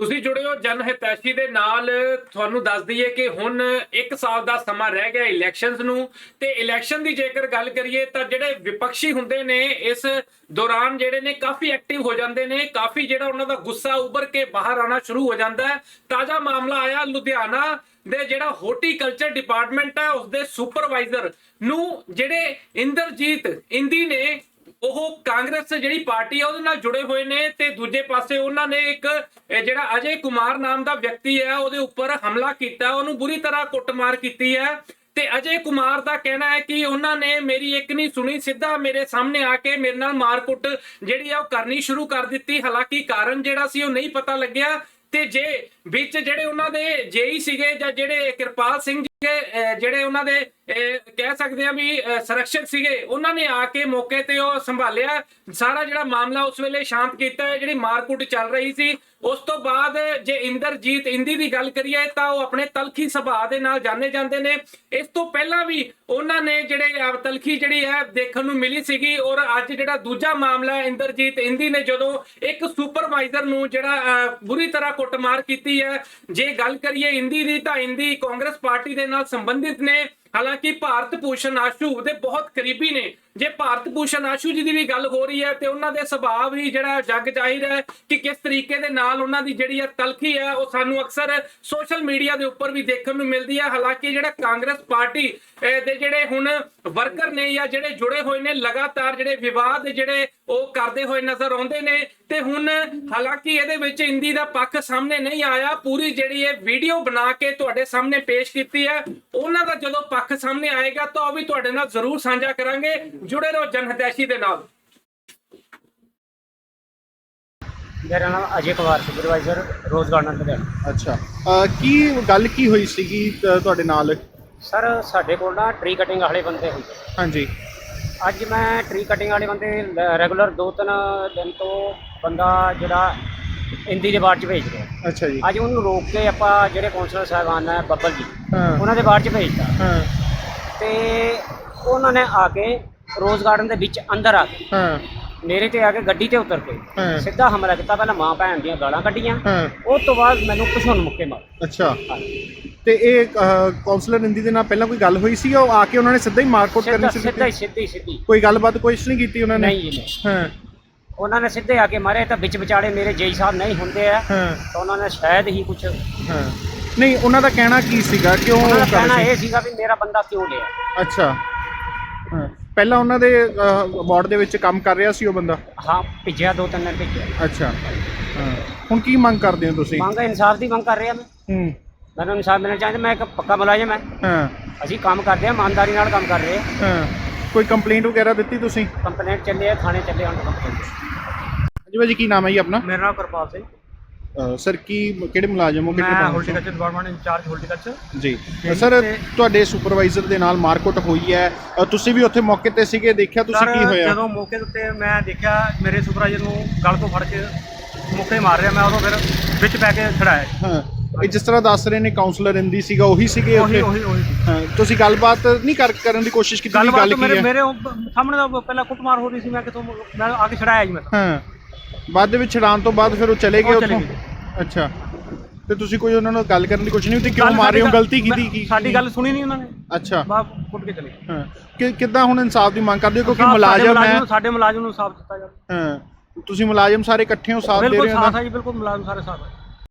ਤੁਸੀਂ ਜੁੜੇ ਹੋ ਜਨ ਹਿਤੈਸ਼ੀ ਦੇ ਨਾਲ। ਤੁਹਾਨੂੰ ਦੱਸ ਦਈਏ ਕਿ ਹੁਣ 1 ਸਾਲ ਦਾ ਸਮਾਂ ਰਹਿ ਗਿਆ ਇਲੈਕਸ਼ਨਸ ਨੂੰ। ਤੇ ਇਲੈਕਸ਼ਨ ਦੀ ਜੇਕਰ ਗੱਲ ਕਰੀਏ ਤਾਂ ਜਿਹੜੇ ਵਿਪਕਸ਼ੀ ਹੁੰਦੇ ਨੇ, ਇਸ ਦੌਰਾਨ ਜਿਹੜੇ ਨੇ ਕਾਫੀ ਐਕਟਿਵ ਹੋ ਜਾਂਦੇ ਨੇ। ਕਾਫੀ ਜਿਹੜਾ ਉਹਨਾਂ ਦਾ ਗੁੱਸਾ ਉੱਭਰ ਕੇ ਬਾਹਰ ਆਣਾ ਸ਼ੁਰੂ ਹੋ ਜਾਂਦਾ ਹੈ। ਤਾਜ਼ਾ ਮਾਮਲਾ ਆਇਆ ਲੁਧਿਆਣਾ ਦੇ ਜਿਹੜਾ ਹੋਰਟੀਕਲਚਰ ਡਿਪਾਰਟਮੈਂਟ ਹੈ ਉਸ ਦੇ ਸੁਪਰਵਾਈਜ਼ਰ ਨੂੰ ਜਿਹੜੇ ਇੰਦਰਜੀਤ ਇੰਦੀ ਨੇ ਉਹ ਕਾਂਗਰਸ ਜਿਹੜੀ ਪਾਰਟੀ ਹੈ ਉਹਦੇ ਨਾਲ ਜੁੜੇ ਹੋਏ ਨੇ ਤੇ ਦੂਜੇ ਪਾਸੇ ਉਹਨਾਂ ਨੇ ਇੱਕ ਜਿਹੜਾ ਅਜੇ ਕੁਮਾਰ ਨਾਮ ਦਾ ਵਿਅਕਤੀ ਹੈ, ਉਹਦੇ ਉੱਪਰ ਹਮਲਾ ਕੀਤਾ, ਉਹਨੂੰ ਬੁਰੀ ਤਰ੍ਹਾਂ ਕੁੱਟਮਾਰ ਕੀਤੀ ਹੈ। ਤੇ ਅਜੇ ਕੁਮਾਰ ਦਾ ਕਹਿਣਾ ਹੈ ਕਿ ਉਹਨਾਂ ਨੇ ਮੇਰੀ ਇੱਕ ਨਹੀਂ ਸੁਣੀ, ਸਿੱਧਾ ਮੇਰੇ ਸਾਹਮਣੇ ਆ ਕੇ ਮੇਰੇ ਨਾਲ ਮਾਰਕੁੱਟ ਜਿਹੜੀ ਆ, ਉਹ ਕਰਨੀ ਸ਼ੁਰੂ ਕਰ ਦਿੱਤੀ। ਹਾਲਾਂਕਿ ਕਾਰਨ ਜਿਹੜਾ ਸੀ, ਉਹ ਨਹੀਂ ਪਤਾ ਲੱਗਿਆ। ਤੇ ਜੇ ਵਿੱਚ ਜਿਹੜੇ ਉਹਨਾਂ ਦੇ ਜੇਈ ਸੀਗੇ ਜਾਂ ਜਿਹੜੇ ਕਿਰਪਾਲ ਸਿੰਘ ਜਿਹੜੇ ਉਹਨਾਂ ਦੇ ਕਹਿ ਸਕਦੇ ਆ ਵੀ ਸੁਰੱਖਿਅਤ ਸੀਗੇ। ਉਹਨਾਂ ਨੇ ਆ ਕੇ ਮੌਕੇ ਤੇ ਉਹ ਸੰਭਾਲਿਆ। ਸਾਰਾ ਜਿਹੜਾ ਮਾਮਲਾ ਉਸ ਵੇਲੇ ਸ਼ਾਂਤ ਕੀਤਾ ਹੈ, ਜਿਹੜੀ ਮਾਰਕੁੱਟ ਚੱਲ ਰਹੀ ਸੀ। ਉਸ ਤੋਂ ਬਾਅਦ ਜੇ ਇੰਦਰਜੀਤ ਇੰਦੀ ਦੀ ਗੱਲ ਕਰੀਏ, ਤਾਂ ਉਹ ਆਪਣੇ ਤਲਖੀ ਸੁਭਾਅ ਦੇ ਨਾਲ ਜਾਣੇ ਜਾਂਦੇ ਨੇ। ਇਸ ਤੋਂ ਪਹਿਲਾਂ ਵੀ ਉਹਨਾਂ ਨੇ ਜਿਹੜੇ ਤਲਖੀ ਜਿਹੜੀ ਹੈ, ਦੇਖਣ ਨੂੰ ਮਿਲੀ ਸੀਗੀ। ਔਰ ਅੱਜ ਜਿਹੜਾ ਦੂਜਾ ਮਾਮਲਾ ਇੰਦਰਜੀਤ ਇੰਦੀ ਨੇ ਜਦੋਂ ਇੱਕ ਸੁਪਰਵਾਈਜ਼ਰ ਨੂੰ ਜਿਹੜਾ ਬੁਰੀ ਤਰ੍ਹਾਂ ਕੁੱਟਮਾਰ ਕੀਤੀ ਹੈ। ਜੇ ਗੱਲ ਕਰੀਏ ਇੰਦੀ ਦੀ, ਤਾਂ ਇੰਦੀ ਕਾਂਗਰਸ ਪਾਰਟੀ ਦੇ ਨਾਲ ਸੰਬੰਧਿਤ ਨੇ। ਹਾਲਾਂਕਿ ਭਾਰਤ ਭੂਸ਼ਣ ਆਸ਼ੂ ਦੇ ਬਹੁਤ ਕਰੀਬੀ ਨੇ। ਜੇ ਭਾਰਤ ਭੂਸ਼ਣ ਆਸ਼ੂ ਜੀ ਦੀ ਵੀ ਗੱਲ ਹੋ ਰਹੀ ਹੈ, ਤੇ ਉਹਨਾਂ ਦੇ ਸੁਭਾਅ ਵੀ ਜਿਹੜਾ ਜੱਗ ਜ਼ਾਹਿਰ ਹੈ ਕਿ ਕਿਸ ਤਰੀਕੇ ਦੇ ਨਾਲ ਉਹਨਾਂ ਦੀ ਜਿਹੜੀ ਹੈ ਤਲਖੀ ਹੈ, ਉਹ ਸਾਨੂੰ ਅਕਸਰ ਸੋਸ਼ਲ ਮੀਡੀਆ ਦੇ ਉੱਪਰ ਵੀ ਦੇਖਣ ਨੂੰ ਮਿਲਦੀ ਹੈ। ਹਾਲਾਂਕਿ ਜਿਹੜਾ ਕਾਂਗਰਸ ਪਾਰਟੀ ਦੇ ਜਿਹੜੇ ਹੁਣ ਵਰਕਰ ਨੇ ਜਾਂ ਜਿਹੜੇ ਜੁੜੇ ਹੋਏ ਨੇ, ਲਗਾਤਾਰ ਜਿਹੜੇ ਵਿਵਾਦ ਜਿਹੜੇ ਉਹ ਕਰਦੇ ਹੋਏ ਨਜ਼ਰ ਆਉਂਦੇ ਨੇ ਤੇ ਹੁਣ ਹਾਲਾਂਕਿ ਇਹਦੇ ਵਿੱਚ ਇੰਦੀ ਦਾ ਪੱਖ ਸਾਹਮਣੇ ਨਹੀਂ ਆਇਆ ਪੂਰੀ ਜਿਹੜੀ ਇਹ ਵੀਡੀਓ ਬਣਾ ਕੇ ਤੁਹਾਡੇ ਸਾਹਮਣੇ ਪੇਸ਼ ਕੀਤੀ ਹੈ ਉਹਨਾਂ ਦਾ ਜਦੋਂ ਪੱਖ ਸਾਹਮਣੇ ਆਏਗਾ ਤਾਂ ਉਹ ਵੀ ਤੁਹਾਡੇ ਨਾਲ ਜ਼ਰੂਰ ਸਾਂਝਾ ਕਰਾਂਗੇ। ਜੁੜੇ ਰਹੋ ਜਨਹਦੈਸ਼ੀ ਦੇ ਨਾਲ। ਮੇਰਾ ਨਾਮ Ajay Kumar supervisor rose garden Ludhiana ਅੱਛਾ। ਅਹ ਕੀ ਗੱਲ ਕੀ ਹੋਈ ਸੀਗੀ ਤ- ਤੁਹਾਡੇ ਨਾਲ? ਸਰ ਸਾਡੇ ਕੋਲ ਨਾ ਟਰੀ ਕਟਿੰਗ ਵਾਲੇ ਬੰਦੇ ਹੁੰਦੇ। ਹਾਂਜੀ। ਅੱਜ ਮੈਂ ਟਰੀ ਕਟਿੰਗ ਵਾਲੇ ਬੰਦੇ ਰੈਗੂਲਰ ਦੋ ਤਿੰਨ ਦਿਨ ਤੋਂ ਬੰਦਾ ਜਿਹੜਾ ਇੰਦੀ ਦੇ ਬਾੜ ਚ ਭੇਜ ਰਿਹਾ। ਅੱਛਾ ਜੀ। ਅੱਜ ਉਹਨੂੰ ਰੋਕ ਕੇ ਆਪਾਂ ਜਿਹੜੇ ਕੌਂਸਲਰ ਸਾਹਿਬਾਨ ਹੈ ਬੱਬਲ ਜੀ ਉਹਨਾਂ ਦੇ ਬਾੜ ਚ ਭੇਜਤਾ। ਹਾਂ। ਤੇ ਉਹਨਾਂ ਨੇ ਆ ਕੇ ਰੋਜ਼ ਗਾਰਡਨ ਦੇ ਵਿੱਚ ਅੰਦਰ ਆ ਕੇ ਹਾਂ। ਮੇਰੇ ਤੇ ਆ ਕੇ ਗੱਡੀ ਤੇ ਉਤਰ ਕੇ ਸਿੱਧਾ ਹਮਲਾ ਕੀਤਾ ਪਹਿਲਾਂ ਮਾਂ ਭੈਣ ਦੀਆਂ ਗਾਲਾਂ ਕੱਢੀਆਂ। ਹਾਂ। ਉਸ ਤੋਂ ਬਾਅਦ ਮੈਨੂੰ ਕੁਛ ਹੁਣ ਮੁੱਕੇ ਮਾਰ। ਅੱਛਾ। ਤੇ ਇਹ ਕਾਉਂਸਲਰ ਇੰਦੀ ਦੇ ਨਾਲ ਪਹਿਲਾਂ ਕੋਈ ਗੱਲ ਹੋਈ ਸੀ? ਉਹ ਆ ਕੇ ਉਹਨਾਂ ਨੇ ਸਿੱਧਾ ਹੀ ਮਾਰਕੁੱਟ ਕਰਨੀ ਸ਼ੁਰੂ ਸਿੱਧਾ ਕੀਤੀ? ਸਿੱਧੀ ਸਿੱਧੀ। ਕੋਈ ਗੱਲਬਾਤ ਕੋਈ ਨਹੀਂ ਕੀਤੀ ਉਹਨਾਂ ਨੇ? ਨਹੀਂ ਜੀ ਨਹੀਂ। ਹਾਂ। ਉਹਨਾਂ ਨੇ ਸਿੱਧੇ ਆ ਕੇ ਮਾਰੇ ਤਾਂ ਵਿੱਚ ਵਿਚਾਲੇ ਮੇਰੇ ਜੇਈ ਸਾਹਿਬ ਨਹੀਂ ਹੁੰਦੇ ਆ। ਹਾਂ। ਤਾਂ ਉਹਨਾਂ ਨੇ ਸ਼ਾਇਦ ਹੀ ਕੁਝ ਹਾਂ। ਨਹੀਂ ਉਹਨਾਂ ਦਾ ਕਹਿਣਾ ਕੀ ਸੀਗਾ? ਕਿਉਂ ਦਾ ਕਰ ਕਹਿਣਾ ਰਹੇ ਇਹ ਸੀਗਾ ਵੀ ਮੇਰਾ ਬੰਦਾ ਕਿਉਂ ਲਿਆ? ਅੱਛਾ। ਹਾਂ। ਪਹਿਲਾਂ ਉਹਨਾਂ ਦੇ ਵਾਰਡ ਦੇ ਵਿੱਚ ਕੰਮ ਕਰ ਰਿਹਾ ਸੀ ਉਹ ਬੰਦਾ? ਹਾਂ ਭੇਜਿਆ ਦੋ ਤਿੰਨ ਦਿਨ ਭੇਜਿਆ। ਅੱਛਾ। ਹਾਂ। ਹੁਣ ਕੀ ਮੰਗ ਕਰਦੇ ਹੋ ਤੁਸੀਂ? ਮੰਗ ਇਨਸਾਫ ਦੀ ਮੰਗ ਕਰ ਰਿਹਾ ਮੈਂ। ਹੂੰ। ਮੈਨੂੰ ਇਨਸਾਫ ਮਿਲਣਾ ਚਾਹੀਦਾ ਮੈਂ ਇੱਕ ਪੱਕਾ ਮੁਲਾਜ਼ਮ ਹੈ। ਹਾਂ। ਅਸੀਂ ਕੰਮ ਕਰਦੇ ਹਾਂ ਇਮਾਨਦਾਰੀ ਨਾਲ ਕੰਮ ਕਰ ਰਹੇ ਹਾਂ। ਹਾਂ। ਕੋਈ ਕੰਪਲੇਂਟ ਵਗੈਰਾ ਦਿੱਤੀ ਤੁਸੀਂ? ਕੰਪਲੇਂਟ ਚੱਲੇ ਆ ਥਾਣੇ ਚੱਲੇ ਹੁਣ ਕੰਪਲੇਂਟ ਹਾਂਜੀ ਭਾਜੀ ਕੀ ਨਾਮ ਹੈ ਜੀ ਆਪਣਾ? ਮੇਰਾ ਨਾਮ ਕਿਰਪਾਲ ਸਿੰਘ। ਸਰ ਕੀ ਕਿਹੜੇ ਮੁਲਾਜ਼ਮ ਹੋ ਕਿਹੜੇ ਮੈਂ department horticulture department incharge horticulture? ਜੀ। ਸਰ ਤੁਹਾਡੇ ਸੁਪਰਵਾਈਜ਼ਰ ਦੇ ਨਾਲ ਮਾਰਕੁੱਟ ਹੋਈ ਹੈ। ਤੁਸੀਂ ਵੀ ਉੱਥੇ ਮੌਕੇ ਤੇ ਸੀਗੇ ਦੇਖਿਆ ਤੁਸੀਂ ਕੀ ਹੋਇਆ? ਜਦੋਂ ਮੌਕੇ ਦੇ ਉੱਤੇ ਮੈਂ ਦੇਖਿਆ ਮੇਰੇ ਸੁਪਰਵਾਈਜ਼ਰ ਨੂੰ ਗਲ ਤੋਂ ਫੜ ਕੇ ਮੁੱਕੇ ਮਾਰ ਰਿਹਾ ਮੈਂ ਉਦੋਂ ਫਿਰ ਵਿੱਚ ਪੈ ਕੇ ਖੜਾਇਆ। ਹਾਂ। ਇਹ ਜਿਸ ਤਰ੍ਹਾਂ ਦੱਸ ਰਹੇ ਨੇ ਕਾਉਂਸਲਰ ਇੰਦੀ ਸੀਗਾ ਉਹੀ ਸੀਗੇ ਉਹੀ ਉੱਥੇ? ਉਹੀ ਉਹੀ। ਹਾਂ ਤੁਸੀਂ ਗੱਲਬਾਤ ਨਹੀਂ ਕਰ ਕਰਨ ਦੀ ਕੋਸ਼ਿਸ਼ ਕੀਤੀ ਵੀ ਗੱਲਬਾਤ ਗੱਲ ਮੇਰੇ ਕੀ ਹੈ? ਮੇਰੇ ਉਹ ਸਾਹਮਣੇ ਦਾ ਪਹਿਲਾਂ ਕੁੱਟਮਾਰ ਹੋ ਰਹੀ ਸੀ ਮੈਂ ਕਿਥੋਂ ਮੈਂ ਆ ਕੇ ਛੜਾਇਆ ਜੀ ਮੈਂ ਹਾਂ ਬਾਅਦ ਦੇ ਵਿੱਚ ਛਡਾਉਣ ਤੋਂ ਬਾਅਦ ਫਿਰ ਉਹ ਚਲੇ ਗਏ ਉਹ ਚਲੇ ਉੱਥੋਂ? ਅੱਛਾ ਤੇ ਤੁਸੀਂ ਕੋਈ ਉਹਨਾਂ ਨਾਲ ਗੱਲ ਕਰਨ ਦੀ ਕੋਸ਼ਿਸ਼ ਨਹੀਂ ਕੀਤੀ ਕਿਉਂ ਗੱਲ ਮਾਰੇ ਹੋ? ਸਾਡੀ ਗਲਤੀ ਕੀਤੀ ਕੀ? ਸਾਡੀ ਗੱਲ ਸੁਣੀ ਨਹੀਂ ਉਹਨਾਂ ਨੇ। ਅੱਛਾ। ਬਾਪ ਕੁੱਟ ਕੇ ਚਲੇ ਗਏ। ਹਾਂ ਕਿ ਕਿੱਦਾਂ ਹੁਣ ਇਨਸਾਫ ਦੀ ਮੰਗ ਕਰਦੇ ਹੋ? ਕਿਉਂਕਿ ਸਾਡੇ ਮੁਲਾਜ਼ਮ ਹੈ। ਨੂੰ- ਸਾਡੇ ਮੁਲਾਜ਼ਮ ਨੂੰ ਸਾਫ਼ ਦਿੱਤਾ ਜਾਵੇ। ਹਾਂ ਤੁਸੀਂ ਮੁਲਾਜ਼ਮ ਸਾਰੇ ਇਕੱਠੇ ਹੋ ਸਾਥ ਦੇ ਬਿਲਕੁਲ ਰਹੇ ਹੋ ਸਾਥ ਨਾ ਹੈ ਜੀ ਬਿਲਕੁਲ ਮੁਲਾਜ਼ਮ ਸਾਰੇ ਸਾਥ ਹੈ